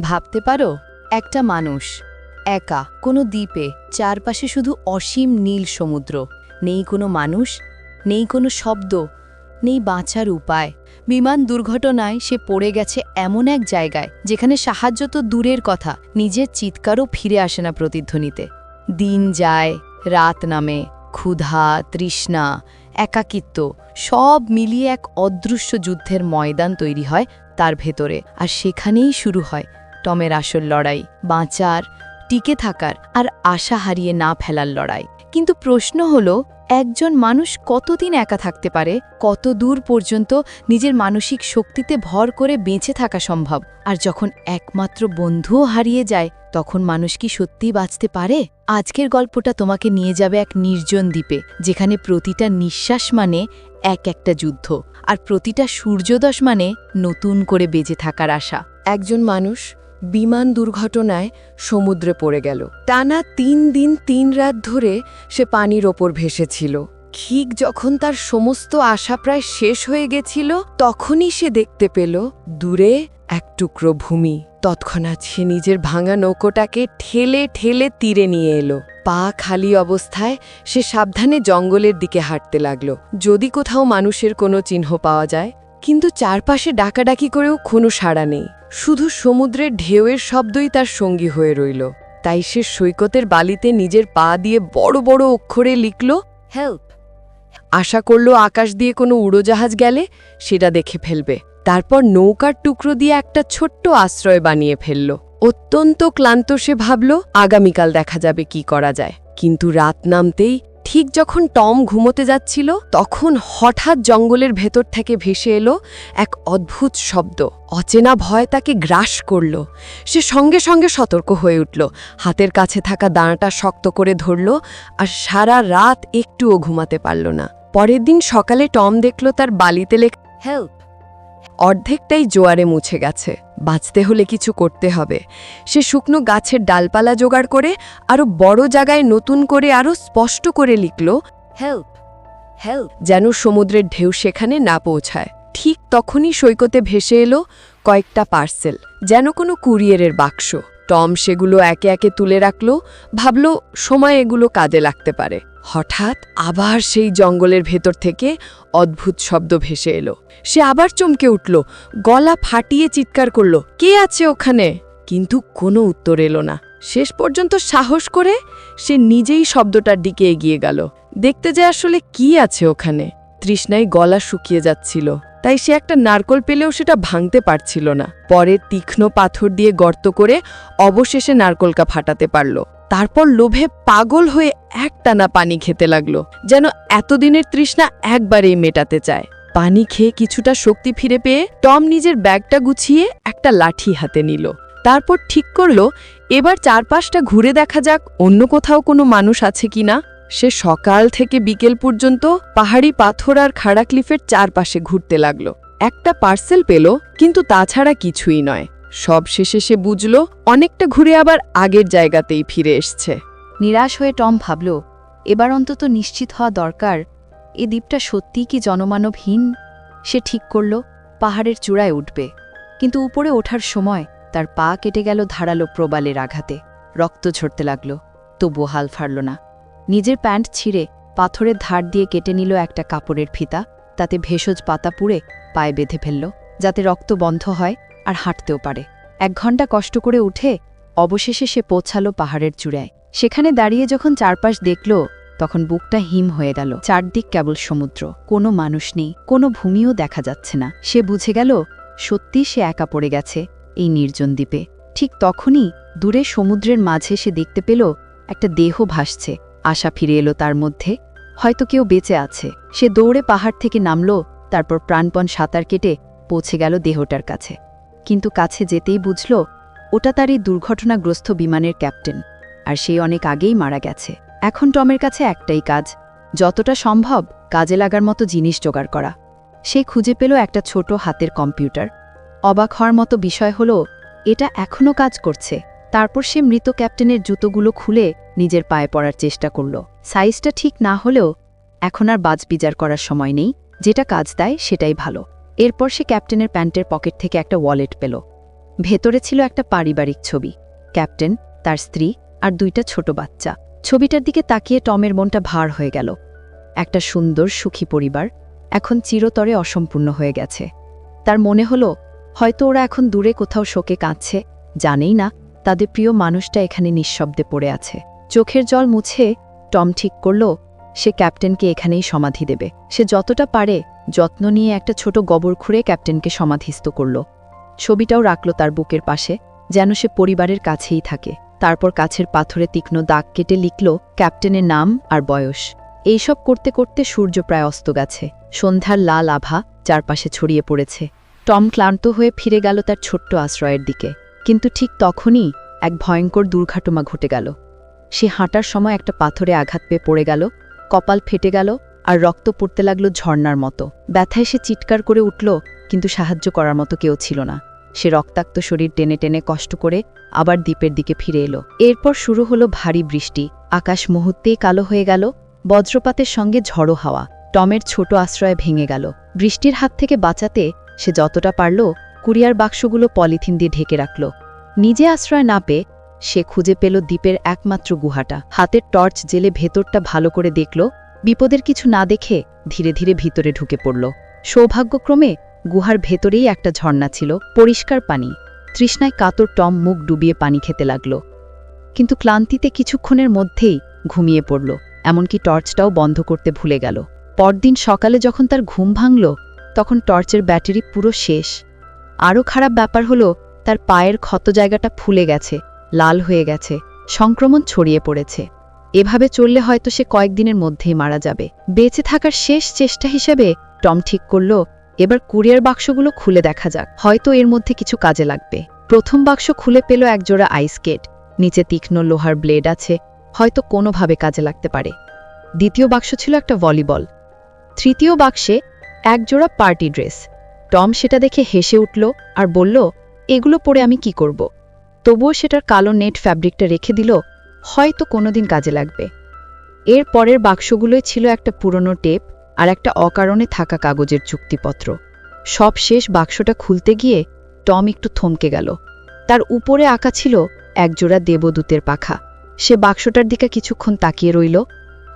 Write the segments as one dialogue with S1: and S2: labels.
S1: ভাবতে পারো, একটা মানুষ, একা, কোনো দ্বীপে, চারপাশে শুধু অসীম নীল সমুদ্র। নেই কোনো মানুষ, নেই কোনো শব্দ, নেই বাঁচার উপায়। বিমান দুর্ঘটনায় সে পড়ে গেছে এমন এক জায়গায়, যেখানে সাহায্য তো দূরের কথা, নিজের চিৎকারও ফিরে আসে না প্রতিধ্বনিতে। দিন যায়, রাত নামে, ক্ষুধা, তৃষ্ণা, একাকিত্ব, সব মিলিয়ে এক অদৃশ্য যুদ্ধের ময়দান তৈরি হয় তার ভেতরে, আর সেখানেই শুরু হয় টমের আসল লড়াই, বাঁচার, টিকে থাকার আর আশা হারিয়ে না ফেলার লড়াই। কিন্তু প্রশ্ন হলো, একজন মানুষ কতদিন একা থাকতে পারে? কত দূর পর্যন্ত নিজের মানসিক শক্তিতে ভর করে বেঁচে থাকা সম্ভব? আর যখন একমাত্র বন্ধুও হারিয়ে যায়, তখন মানুষ কি সত্যিই বাঁচতে পারে? আজকের গল্পটা তোমাকে নিয়ে যাবে এক নির্জন দ্বীপে, যেখানে প্রতিটা নিঃশ্বাস মানে এক একটা যুদ্ধ, আর প্রতিটা সূর্যোদশ মানে নতুন করে বেঁচে থাকার আশা।
S2: একজন মানুষ বিমান দুর্ঘটনায় সমুদ্রে পড়ে গেল। টানা তিন দিন তিন রাত ধরে সে পানির ওপর ভেসেছিল। ঠিক যখন তার সমস্ত আশা প্রায় শেষ হয়ে গেছিল, তখনই সে দেখতে পেল দূরে এক টুকরো ভূমি। তৎক্ষণাৎ সে নিজের ভাঙা নৌকোটাকে ঠেলে ঠেলে তীরে নিয়ে এলো। পা খালি অবস্থায় সে সাবধানে জঙ্গলের দিকে হাঁটতে লাগল। যদি কোথাও মানুষের কোনো চিহ্ন পাওয়া যায়, কিন্তু চারপাশে ডাকাডাকি করেও কোনো সাড়া নেই। শুধু সমুদ্রের ঢেউয়ের শব্দই তার সঙ্গী হয়ে রইল। তাই সে সৈকতের বালিতে নিজের পা দিয়ে বড় বড় অক্ষরে লিখল, হেল্প। আশা করল আকাশ দিয়ে কোনো উড়োজাহাজ গেলে সেটা দেখে ফেলবে। তারপর নৌকার টুকরো দিয়ে একটা ছোট্ট আশ্রয় বানিয়ে ফেলল। অত্যন্ত ক্লান্ত সে ভাবল, আগামীকাল দেখা যাবে কি করা যায়। কিন্তু রাত নামতেই ঠিক যখন টম ঘুমোতে যাচ্ছিল, তখন হঠাৎ জঙ্গলের ভেতর থেকে ভেসে এলো এক অদ্ভুত শব্দ। অচেনা ভয় তাকে গ্রাস করল। সে সঙ্গে সঙ্গে সতর্ক হয়ে উঠল। হাতের কাছে থাকা দাঁড়াটা শক্ত করে ধরল আর সারা রাত একটুও ঘুমাতে পারল না। পরের দিন সকালে টম দেখল তার বালিতে লেখা, হেল্প অর্ধেকটাই জোয়ারে মুছে গেছে। বাঁচতে হলে কিছু করতে হবে। সে শুকনো গাছের ডালপালা জোগাড় করে আরও বড় জায়গায় নতুন করে আরও স্পষ্ট করে লিখল, হেল্প হেল্প, যেন সমুদ্রের ঢেউ সেখানে না পৌঁছায়। ঠিক তখনই সৈকতে ভেসে এলো কয়েকটা পার্সেল, যেন কোনো কুরিয়ারের বাক্স। টম সেগুলো একে একে তুলে রাখল, ভাবল সময় এগুলো কাজে লাগতে পারে। হঠাৎ আবার সেই জঙ্গলের ভেতর থেকে অদ্ভুত শব্দ ভেসে এলো। সে আবার চমকে উঠল, গলা ফাটিয়ে চিৎকার করল, কে আছে ওখানে? কিন্তু কোনো উত্তর এলো না। শেষ পর্যন্ত সাহস করে সে নিজেই শব্দটার দিকে এগিয়ে গেল। দেখতে যে আসলে কি আছে ওখানে, তৃষ্ণায় গলা শুকিয়ে যাচ্ছিল। তাই সে একটা নারকল পেলেও সেটা ভাঙতে পারছিল না। পরে তীক্ষ্ণ পাথর দিয়ে গর্ত করে অবশেষে নারকলকা ফাটাতে পারল। তারপর লোভে পাগল হয়ে একটানা পানি খেতে লাগল, যেন এতদিনের তৃষ্ণা একবারেই মেটাতে চায়। পানি খেয়ে কিছুটা শক্তি ফিরে পেয়ে টম নিজের ব্যাগটা গুছিয়ে একটা লাঠি হাতে নিল। তারপর ঠিক করল, এবার চারপাশটা ঘুরে দেখা যাক, অন্য কোথাও কোনো মানুষ আছে কিনা? সে সকাল থেকে বিকেল পর্যন্ত পাহাড়ি পাথর আর খাড়া ক্লিফের চারপাশে ঘুরতে লাগল। একটা পার্সেল পেল, কিন্তু তাছাড়া কিছুই নয়। সব শেষে সে বুঝল, অনেকটা ঘুরে আবার আগের জায়গাতেই ফিরে এসছে।
S1: নিরাশ হয়ে টম ভাবল, এবার অন্তত নিশ্চিত হওয়া দরকার। এ দ্বীপটা সত্যিই কি জনমানবহীন? সে ঠিক করল, পাহাড়ের চূড়ায় উঠবে। কিন্তু উপরে ওঠার সময় তার পা কেটে গেল ধারালো প্রবালের আঘাতে। রক্ত ঝরতে লাগল, তবুও হাল ফারল না। নিজের প্যান্ট ছিঁড়ে পাথরের ধার দিয়ে কেটে নিল একটা কাপড়ের ফিতা, তাতে ভেষজ পাতা পুড়ে পায়ে বেঁধে ফেলল, যাতে রক্ত বন্ধ হয় আর হাঁটতেও পারে। এক ঘণ্টা কষ্ট করে উঠে অবশেষে সে পৌঁছালো পাহাড়ের চূড়ায়। সেখানে দাঁড়িয়ে যখন চারপাশ দেখল, তখন বুকটা হিম হয়ে গেল। চারদিক কেবল সমুদ্র, কোনো মানুষ নেই, কোনো ভূমিও দেখা যাচ্ছে না। সে বুঝে গেল সত্যি সে একা পড়ে গেছে এই নির্জন দ্বীপে। ঠিক তখনই দূরে সমুদ্রের মাঝে সে দেখতে পেল একটা দেহ ভাসছে। আশা ফিরে এলো তার মধ্যে, হয়তো কেউ বেঁচে আছে। সে দৌড়ে পাহাড় থেকে নামল, তারপর প্রাণপণ সাঁতার কেটে পৌঁছে গেল দেহটার কাছে। কিন্তু কাছে যেতেই বুঝল, ওটা তার এই দুর্ঘটনাগ্রস্ত বিমানের ক্যাপ্টেন, আর সে অনেক আগেই মারা গেছে। এখন টমের কাছে একটাই কাজ, যতটা সম্ভব কাজে লাগার মতো জিনিস জোগাড় করা। সে খুঁজে পেল একটা ছোট হাতের কম্পিউটার। অবাক হওয়ার মতো বিষয় হল, এটা এখনও কাজ করছে। তারপর সে মৃত ক্যাপ্টেনের জুতোগুলো খুলে নিজের পায়ে পড়ার চেষ্টা করল। সাইজটা ঠিক না হলেও এখন আর বাজবিজার করার সময় নেই। যেটা কাজ দেয়, সেটাই ভালো। এরপর সে ক্যাপ্টেনের প্যান্টের পকেট থেকে একটা ওয়ালেট পেল। ভেতরে ছিল একটা পারিবারিক ছবি। ক্যাপ্টেন, তার স্ত্রী আর দুইটা ছোট বাচ্চা। ছবিটার দিকে তাকিয়ে টমের মনটা ভার হয়ে গেল। একটা সুন্দর, সুখী পরিবার এখন চিরতরে অসম্পূর্ণ হয়ে গেছে। তার মনে হলো, হয়তো ওরা এখন দূরে কোথাও শোকে কাঁদছে। জানেই না, তাদের প্রিয় মানুষটা এখানে নিঃশব্দে পড়ে আছে। চোখের জল মুছে টম ঠিক করল, সে ক্যাপ্টেনকে এখানেই সমাধি দেবে। সে যতটা পারে যত্ন নিয়ে একটা ছোট গবর খুঁড়ে ক্যাপ্টেনকে সমাধিস্থ করল। ছবিটাও রাখল তার বুকের পাশে, যেন সে পরিবারের কাছেই থাকে। তারপর কাছের পাথরে তীক্ষ্ণ দাগ কেটে লিখল, ক্যাপ্টেনের নাম আর বয়স। এইসব করতে করতে সূর্য প্রায় অস্ত গেছে। সন্ধ্যার লাল আভা চারপাশে ছড়িয়ে পড়েছে। টম ক্লান্ত হয়ে ফিরে গেল তার ছোট্ট আশ্রয়ের দিকে। কিন্তু ঠিক তখনই এক ভয়ঙ্কর দুর্ঘটনা ঘটে গেল। সে হাঁটার সময় একটা পাথরে আঘাত পেয়ে পড়ে গেল, কপাল ফেটে গেল আর রক্ত পড়তে লাগল ঝর্ণার মতো। ব্যথায় সে চিৎকার করে উঠল, কিন্তু সাহায্য করার মতো কেউ ছিল না। সে রক্তাক্ত শরীর টেনে টেনে কষ্ট করে আবার দ্বীপের দিকে ফিরে এলো। এরপর শুরু হলো ভারী বৃষ্টি। আকাশ মুহূর্তেই কালো হয়ে গেল, বজ্রপাতের সঙ্গে ঝড়ো হাওয়া। টমের ছোট আশ্রয় ভেঙে গেল। বৃষ্টির হাত থেকে বাঁচাতে সে যতটা পারল কুরিয়ার বাক্সগুলো পলিথিন দিয়ে ঢেকে রাখল। নিজে আশ্রয় না পেয়ে সে খুঁজে পেল দ্বীপের একমাত্র গুহাটা। হাতের টর্চ জেলে ভেতরটা ভালো করে দেখল, বিপদের কিছু না দেখে ধীরে ধীরে ভিতরে ঢুকে পড়ল। সৌভাগ্যক্রমে গুহার ভেতরেই একটা ঝর্ণা ছিল, পরিষ্কার পানি। তৃষ্ণায় কাতর টম মুখ ডুবিয়ে পানি খেতে লাগল। কিন্তু ক্লান্তিতে কিছুক্ষণের মধ্যেই ঘুমিয়ে পড়ল, এমনকি টর্চটাও বন্ধ করতে ভুলে গেল। পরদিন সকালে যখন তার ঘুম ভাঙল, তখন টর্চের ব্যাটারি পুরো শেষ। আরও খারাপ ব্যাপার হলো, তার পায়ের ক্ষত জায়গাটা ফুলে গেছে। লাল হয়ে গেছে, সংক্রমণ ছড়িয়ে পড়েছে। এভাবে চললে হয়তো সে কয়েকদিনের মধ্যেই মারা যাবে। বেঁচে থাকার শেষ চেষ্টা হিসেবে টম ঠিক করল, এবার কুরিয়ার বাক্সগুলো খুলে দেখা যাক। হয়তো এর মধ্যে কিছু কাজে লাগবে। প্রথম বাক্স খুলে পেল একজোড়া আইসকেট নিচে তীক্ষ্ণ লোহার ব্লেড আছে, হয়তো কোনোভাবে কাজে লাগতে পারে। দ্বিতীয় বাক্স ছিল একটা ভলিবল। তৃতীয় বাক্সে একজোড়া পার্টি ড্রেস। টম সেটা দেখে হেসে উঠল আর বলল, এগুলো পরে আমি কি করব? তবুও সেটার কালো নেট ফ্যাব্রিকটা রেখে দিল, হয়তো কোনোদিন কাজে লাগবে। এর পরের বাক্সগুলোই ছিল একটা পুরনো টেপ আর একটা অকারণে থাকা কাগজের চুক্তিপত্র। সব শেষ বাক্সটা খুলতে গিয়ে টম একটু থমকে গেল। তার উপরে আঁকা ছিল একজোড়া দেবদূতের পাখা। সে বাক্সটার দিকে কিছুক্ষণ তাকিয়ে রইল।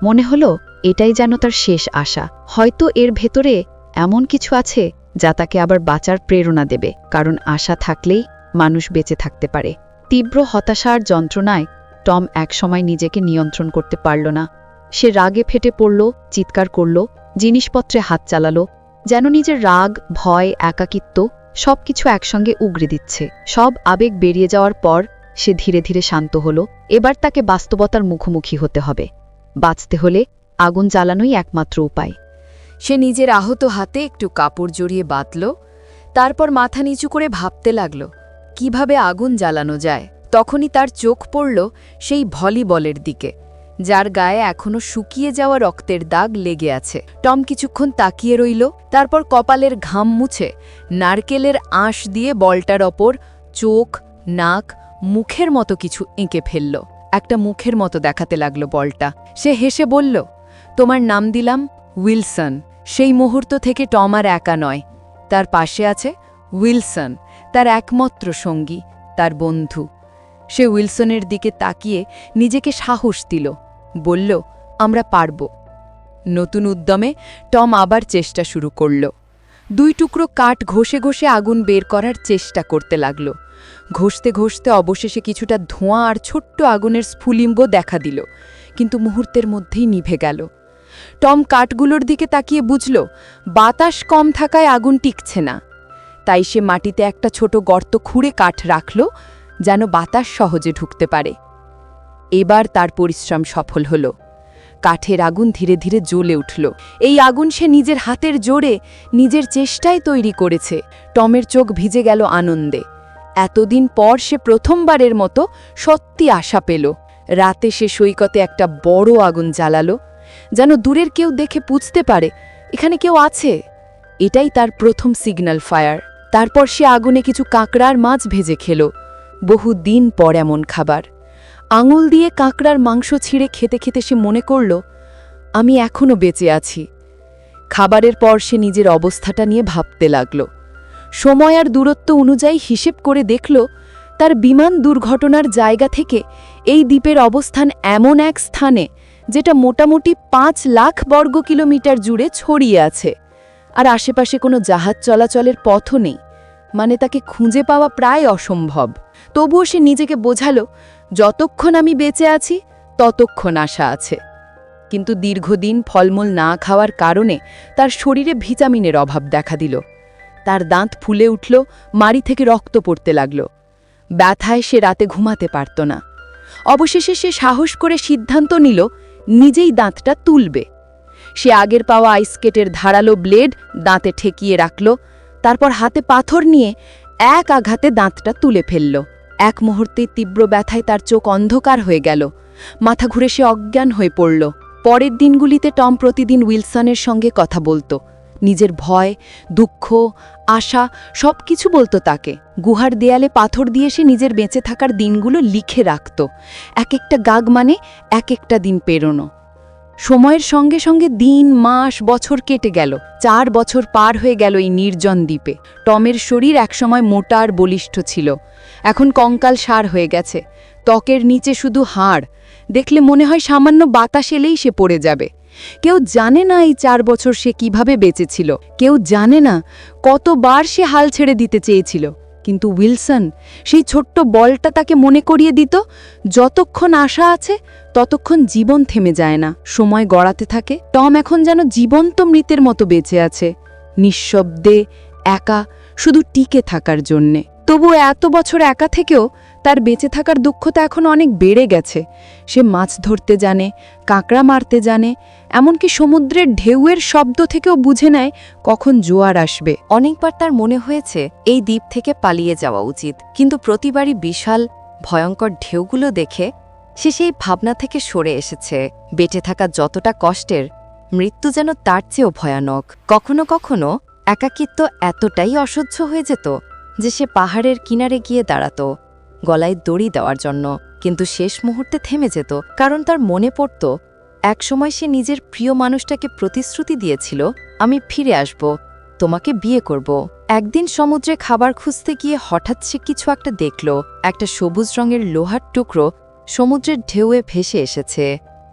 S1: মনে হলো, এটাই যেন তার শেষ আশা। হয়তো এর ভেতরে এমন কিছু আছে যা তাকে আবার বাঁচার প্রেরণা দেবে, কারণ আশা থাকলেই মানুষ বেঁচে থাকতে পারে। তীব্র হতাশার যন্ত্রণায় টম একসময় নিজেকে নিয়ন্ত্রণ করতে পারল না। সে রাগে ফেটে পড়ল, চিৎকার করল, জিনিসপত্রে হাত চালালো, যেন নিজের রাগ, ভয়, একাকিত্ব সবকিছু একসঙ্গে উগড়ে দিচ্ছে। সব আবেগ বেরিয়ে যাওয়ার পর সে ধীরে ধীরে শান্ত হল। এবার তাকে বাস্তবতার মুখোমুখি হতে হবে। বাঁচতে হলে আগুন জ্বালানোই একমাত্র উপায়।
S2: সে নিজের আহত হাতে একটু কাপড় জড়িয়ে বাঁধল, তারপর মাথা নিচু করে ভাবতে লাগল কীভাবে আগুন জ্বালানো যায়, তখনই তার চোখ পড়ল সেই ভলিবলের দিকে, যার গায়ে এখনও শুকিয়ে যাওয়া রক্তের দাগ লেগে আছে। টম কিছুক্ষণ তাকিয়ে রইল, তারপর কপালের ঘাম মুছে নারকেলের আঁশ দিয়ে বলটার ওপর চোখ, নাক, মুখের মতো কিছু এঁকে ফেলল। একটা মুখের মতো দেখাতে লাগল বলটা। সে হেসে বলল, তোমার নাম দিলাম উইলসন। সেই মুহূর্ত থেকে টম আর একা নয়, তার পাশে আছে উইলসন। তার একমাত্র সঙ্গী, তার বন্ধু। সে উইলসনের দিকে তাকিয়ে নিজেকে সাহস দিল, বলল, আমরা পারব। নতুন উদ্যমে টম আবার চেষ্টা শুরু করল। দুই টুকরো কাঠ ঘষে ঘষে আগুন বের করার চেষ্টা করতে লাগল। ঘষতে ঘষতে অবশেষে কিছুটা ধোঁয়া আর ছোট্ট আগুনের স্ফুলিঙ্গ দেখা দিল, কিন্তু মুহূর্তের মধ্যেই নিভে গেল। টম কাঠগুলোর দিকে তাকিয়ে বুঝল, বাতাস কম থাকায় আগুন টিকছে না। তাই সে মাটিতে একটা ছোট গর্ত খুঁড়ে কাঠ রাখল, যেন বাতাস সহজে ঢুকতে পারে। এবার তার পরিশ্রম সফল হল। কাঠের আগুন ধীরে ধীরে জ্বলে উঠল। এই আগুন সে নিজের হাতের জোরে নিজের চেষ্টায় তৈরি করেছে। টমের চোখ ভিজে গেল আনন্দে। এতদিন পর সে প্রথমবারের মতো সত্যি আশা পেল। রাতে সে সৈকতে একটা বড় আগুন জ্বালালো, যেন দূরের কেউ দেখে বুঝতে পারে, এখানে কেউ আছে? এটাই তার প্রথম সিগন্যাল ফায়ার তারপর সে আগুনে কিছু কাঁকড়ার মাছ ভেজে খেল। বহু দিন পর এমন খাবার। আঙুল দিয়ে কাঁকড়ার মাংস ছিঁড়ে খেতে খেতে সে মনে করল, আমি এখনও বেঁচে আছি। খাবারের পর সে নিজের অবস্থাটা নিয়ে ভাবতে লাগল। সময় আর দূরত্ব অনুযায়ী হিসেব করে দেখল, তার বিমান দুর্ঘটনার জায়গা থেকে এই দ্বীপের অবস্থান এমন এক স্থানে, যেটা মোটামুটি পাঁচ লাখ বর্গ কিলোমিটার জুড়ে ছড়িয়ে আছে। আর আশেপাশে কোনো জাহাজ চলাচলের পথও নেই। মানে তাকে খুঁজে পাওয়া প্রায় অসম্ভব। তবুও সে নিজেকে বোঝালো, যতক্ষণ আমি বেঁচে আছি, ততক্ষণ আশা আছে। কিন্তু দীর্ঘদিন ফলমূল না খাওয়ার কারণে তার শরীরে ভিটামিনের অভাব দেখা দিল। তার দাঁত ফুলে উঠল, মাড়ি থেকে রক্ত পড়তে লাগল। ব্যথায় সে রাতে ঘুমাতে পারত না। অবশেষে সে সাহস করে সিদ্ধান্ত নিল, নিজেই দাঁতটা তুলবে। সে আগের পাওয়া আইসকেটের ধারালো ব্লেড দাঁতে ঠেকিয়ে রাখল, তারপর হাতে পাথর নিয়ে এক আঘাতে দাঁতটা তুলে ফেলল। এক মুহূর্তে তীব্র ব্যথায় তার চোখ অন্ধকার হয়ে গেল। মাথা ঘুরে সে অজ্ঞান হয়ে পড়ল। পরের দিনগুলিতে টম প্রতিদিন উইলসনের সঙ্গে কথা বলতো। নিজের ভয়, দুঃখ, আশা সব কিছু বলতো তাকে। গুহার দেয়ালে পাথর দিয়ে সে নিজের বেঁচে থাকার দিনগুলো লিখে রাখত। এক একটা গাগ মানে এক একটা দিন পেরোনো। সময়ের সঙ্গে সঙ্গে দিন, মাস, বছর কেটে গেল। চার বছর পার হয়ে গেল এই নির্জন দ্বীপে। টমের শরীর একসময় মোটা আর বলিষ্ঠ ছিল। এখন কঙ্কাল সার হয়ে গেছে। ত্বকের নিচে শুধু হাড়। দেখলে মনে হয় সামান্য বাতাস এলেই সে পড়ে যাবে। কেউ জানে না এই চার বছর সে কীভাবে বেঁচেছিল। কেউ জানে না কতবার সে হাল ছেড়ে দিতে চেয়েছিল। কিন্তু উইলসন সেই ছোট্ট বলটা তাকে মনে করিয়ে দিত, যতক্ষণ আশা আছে ততক্ষণ জীবন থেমে যায় না, সময় গড়াতে থাকে। টম এখন যেন জীবন্ত মৃতের মতো বেঁচে আছে, নিঃশব্দে একা, শুধু টিকে থাকার জন্যে। তবু এত বছর একা থেকেও তার বেঁচে থাকার দুঃখতা এখন অনেক বেড়ে গেছে। সে মাছ ধরতে জানে, কাঁকড়া মারতে জানে, এমনকি সমুদ্রের ঢেউয়ের শব্দ থেকেও বুঝে নেয় কখন জোয়ার আসবে।
S1: অনেকবার তার মনে হয়েছে, এই দ্বীপ থেকে পালিয়ে যাওয়া উচিত। কিন্তু প্রতিবারই বিশাল, ভয়ঙ্কর ঢেউগুলো দেখে সে সেই ভাবনা থেকে সরে এসেছে। বেঁচে থাকা যতটা কষ্টের, মৃত্যু যেন তার চেয়েও ভয়ানক। কখনো কখনো একাকিত্ব এতটাই অসহ্য হয়ে যেত যে সে পাহাড়ের কিনারে গিয়ে দাঁড়াত, গলায় দড়ি দেওয়ার জন্য, কিন্তু শেষ মুহূর্তে থেমে যেত, কারণ তার মনে পড়ত, একসময় সে নিজের প্রিয় মানুষটাকে প্রতিশ্রুতি দিয়েছিল, আমি ফিরে আসব, তোমাকে বিয়ে করব। একদিন সমুদ্রে খাবার খুঁজতে গিয়ে হঠাৎ সে কিছু একটা দেখল, একটা সবুজ রঙের লোহার টুকরো সমুদ্রের ঢেউয়ে ভেসে এসেছে।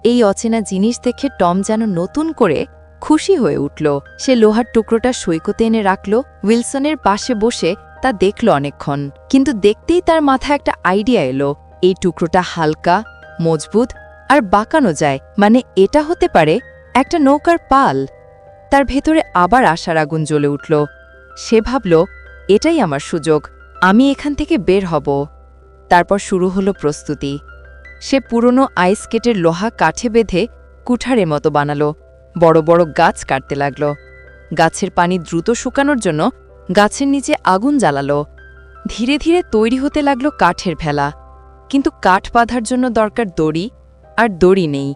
S1: এই অচেনা জিনিস দেখে টম যেন নতুন করে খুশি হয়ে উঠল। সে লোহার টুকরোটা সৈকতে এনে রাখল, উইলসনের পাশে বসে তা দেখল অনেকক্ষণ, কিন্তু দেখতেই তার মাথায় একটা আইডিয়া এলো। এই টুকরোটা হালকা, মজবুত আর বাঁকানো যায় মানে এটা হতে পারে একটা নৌকার পাল। তার ভেতরে আবার আশার আগুন জ্বলে উঠল। সে ভাবল, এটাই আমার সুযোগ, আমি এখান থেকে বের হব। তারপর শুরু হলো প্রস্তুতি। সে পুরনো আইস কেটের লোহা কাঠে বেঁধে কুঠারের মতো বানালো। বড় বড় গাছ কাটতে লাগল। গাছের পানি দ্রুত শুকানোর জন্য গাছের নিচে আগুন জ্বালালো। ধীরে ধীরে তৈরি হতে লাগল কাঠের ভেলা। কিন্তু কাঠ বাঁধার জন্য দরকার দড়ি আর দড়ি নেই।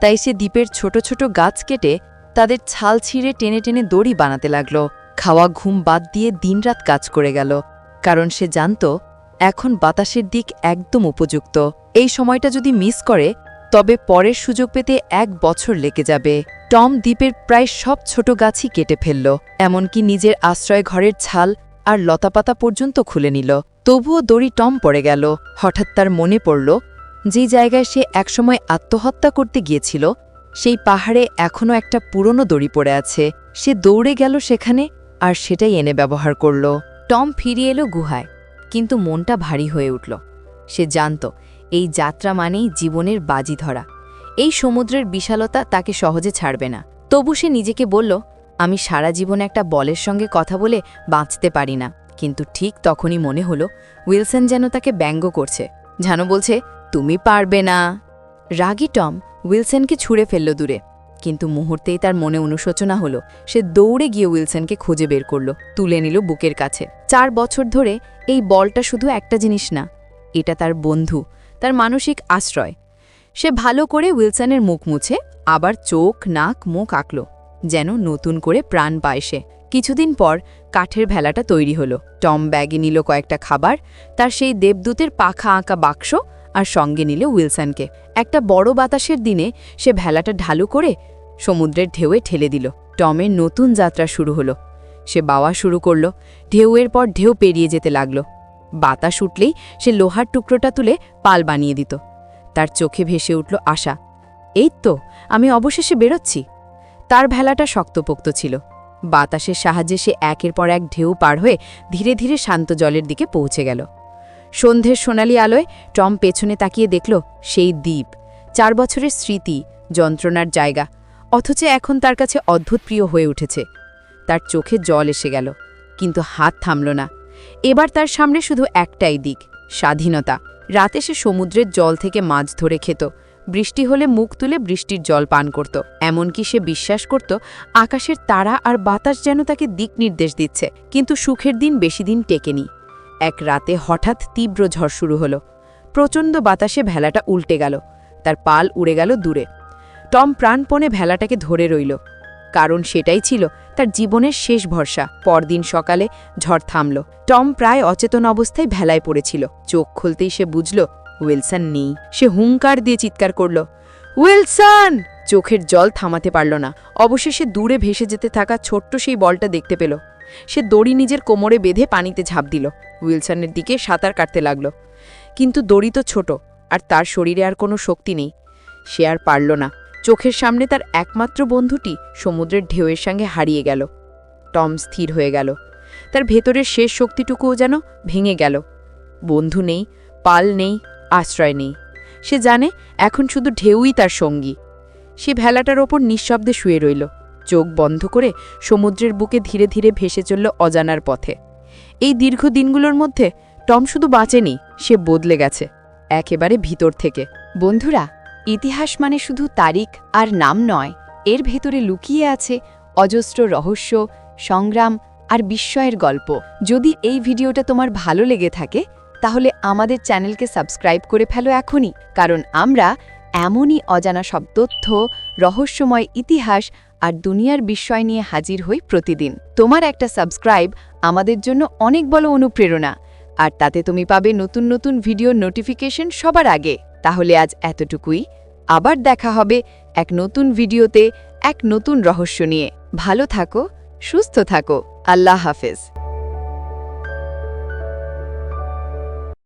S1: তাই সে দ্বীপের ছোট ছোট গাছ কেটে তাদের ছাল ছিঁড়ে টেনে টেনে দড়ি বানাতে লাগল। খাওয়া ঘুম বাদ দিয়ে দিনরাত কাজ করে গেল। কারণ সে জানত, এখন বাতাসের দিক একদম উপযুক্ত। এই সময়টা যদি মিস করে তবে পরের সুযোগ পেতে এক বছর লেগে যাবে। টম দ্বীপের প্রায় সব ছোট গাছই কেটে ফেলল, এমনকি নিজের আশ্রয় ঘরের ছাল আর লতাপাতা পর্যন্ত খুলে নিল। তবুও দড়ি টম পড়ে গেল। হঠাৎ তার মনে পড়ল, যে জায়গায় সে একসময় আত্মহত্যা করতে গিয়েছিল, সেই পাহাড়ে এখনও একটা পুরনো দড়ি পড়ে আছে। সে দৌড়ে গেল সেখানে আর সেটাই এনে ব্যবহার করল। টম ফিরে এলো গুহায়, কিন্তু মনটা ভারী হয়ে উঠল। সে জানত এই যাত্রা মানেই জীবনের বাজি ধরা। এই সমুদ্রের বিশালতা তাকে সহজে ছাড়বে না। তবু সে নিজেকে বলল, আমি সারা জীবন একটা বলের সঙ্গে কথা বলে বাঁচতে পারি না। কিন্তু ঠিক তখনই মনে হলো, উইলসন যেন তাকে ব্যঙ্গ করছে। যেন বলছে, তুমি পারবে না। রাগি টম উইলসনকে ছুঁড়ে ফেলল দূরে। কিন্তু মুহূর্তেই তার মনে অনুশোচনা হলো। সে দৌড়ে গিয়ে উইলসনকে খুঁজে বের করল, তুলে নিল বুকের কাছে। চার বছর ধরে এই বলটা শুধু একটা জিনিস না, এটা তার বন্ধু তার মানসিক আশ্রয়। সে ভালো করে উইলসনের মুখ মুছে, আবার চোখ, নাক, মুখ আঁকল, যেন নতুন করে প্রাণ পায় সে। কিছুদিন পর কাঠের ভেলাটা তৈরি হলো। টম ব্যাগে নিল কয়েকটা খাবার, তার সেই দেবদূতের পাখা আঁকা বাক্স আর সঙ্গে নিল উইলসনকে। একটা বড় বাতাসের দিনে সে ভেলাটা ঢালু করে সমুদ্রের ঢেউয়ে ঠেলে দিল। টমের নতুন যাত্রা শুরু হলো।
S2: সে বাওয়া শুরু করল। ঢেউয়ের পর ঢেউ পেরিয়ে যেতে লাগল। বাতাস উঠলেই সে লোহার টুকরোটা তুলে পাল বানিয়ে দিত। তার চোখে ভেসে উঠল আশা। এই তো, আমি অবশেষে বেরোচ্ছি। তার ভেলাটা শক্তপোক্ত ছিল। বাতাসের সাহায্যে সে একের পর এক ঢেউ পার হয়ে ধীরে ধীরে শান্ত জলের দিকে পৌঁছে গেল। সন্ধ্যের সোনালি আলোয় টম পেছনে তাকিয়ে দেখল সেই দ্বীপ, চার বছরের স্মৃতি, যন্ত্রণার জায়গা, অথচ এখন তার কাছে অদ্ভুত প্রিয় হয়ে উঠেছে। তার চোখে জল এসে গেল, কিন্তু হাত থামল না। এবার তার সামনে শুধু একটাই দিক, স্বাধীনতা। রাতে সে সমুদ্রের জল থেকে মাছ ধরে খেত, বৃষ্টি হলে মুখ তুলে বৃষ্টির জল পান করত। এমনকি সে বিশ্বাস করত, আকাশের তারা আর বাতাস যেন তাকে দিক নির্দেশ দিচ্ছে, কিন্তু সুখের দিন বেশি দিন টেকেনি। এক রাতে হঠাৎ তীব্র ঝড় শুরু হলো। প্রচণ্ড বাতাসে ভেলাটা উল্টে গেল, তার পাল উড়ে গেল দূরে। টম প্রাণপণে ভেলাটাকে ধরে রইল। কারণ সেটাই ছিল তার জীবনের শেষ ভরসা। পরদিন সকালে ঝড় থামল। টম প্রায় অচেতন অবস্থায় ভেলায় পড়েছিল। চোখ খুলতেই সে বুঝল, উইলসন নেই। সে হুঙ্কার দিয়ে চিৎকার করল, উইলসন! চোখের জল থামাতে পারল না। অবশেষে দূরে ভেসে যেতে থাকা ছোট্ট সেই বলটা দেখতে পেল। সে দড়ি নিজের কোমরে বেঁধে পানিতে ঝাঁপ দিল। উইলসনের দিকে সাঁতার কাটতে লাগল। কিন্তু দড়ি তো ছোট, আর তার শরীরে আর কোনো শক্তি নেই। সে আর পারল না। চোখের সামনে তার একমাত্র বন্ধুটি সমুদ্রের ঢেউয়ের সঙ্গে হারিয়ে গেল। টম স্থির হয়ে গেল। তার ভেতরের শেষ শক্তিটুকুও যেন ভেঙে গেল। বন্ধু নেই, পাল নেই, আশ্রয় নেই। সে জানে এখন শুধু ঢেউই তার সঙ্গী। সে ভেলাটার ওপর নিঃশব্দে শুয়ে রইল। চোখ বন্ধ করে সমুদ্রের বুকে ধীরে ধীরে ভেসে চলল অজানার পথে। এই দীর্ঘ দিনগুলোর মধ্যে টম শুধু বাঁচেনি, সে বদলে গেছে, একেবারে ভিতর থেকে।
S1: বন্ধুরা ইতিহাস মানে শুধু তারিখ আর নাম নয়, এর ভেতরে লুকিয়ে আছে অজস্র রহস্য, সংগ্রাম আর বিস্ময়ের গল্প। যদি এই ভিডিওটা তোমার ভালো লেগে থাকে, তাহলে আমাদের চ্যানেলকে সাবস্ক্রাইব করে ফেলো এখনই, কারণ আমরা এমনই অজানা সব তথ্য, রহস্যময় ইতিহাস আর দুনিয়ার বিস্ময় নিয়ে হাজির হই প্রতিদিন। তোমার একটা সাবস্ক্রাইব আমাদের জন্য অনেক বড় অনুপ্রেরণা, আর তাতে তুমি পাবে নতুন নতুন ভিডিও নোটিফিকেশন সবার আগে। তাহলে আজ এতটুকুই। আবার দেখা হবে এক নতুন ভিডিওতে, এক নতুন রহস্য নিয়ে। ভালো থাকো, সুস্থ থাকো। আল্লাহ হাফেজ।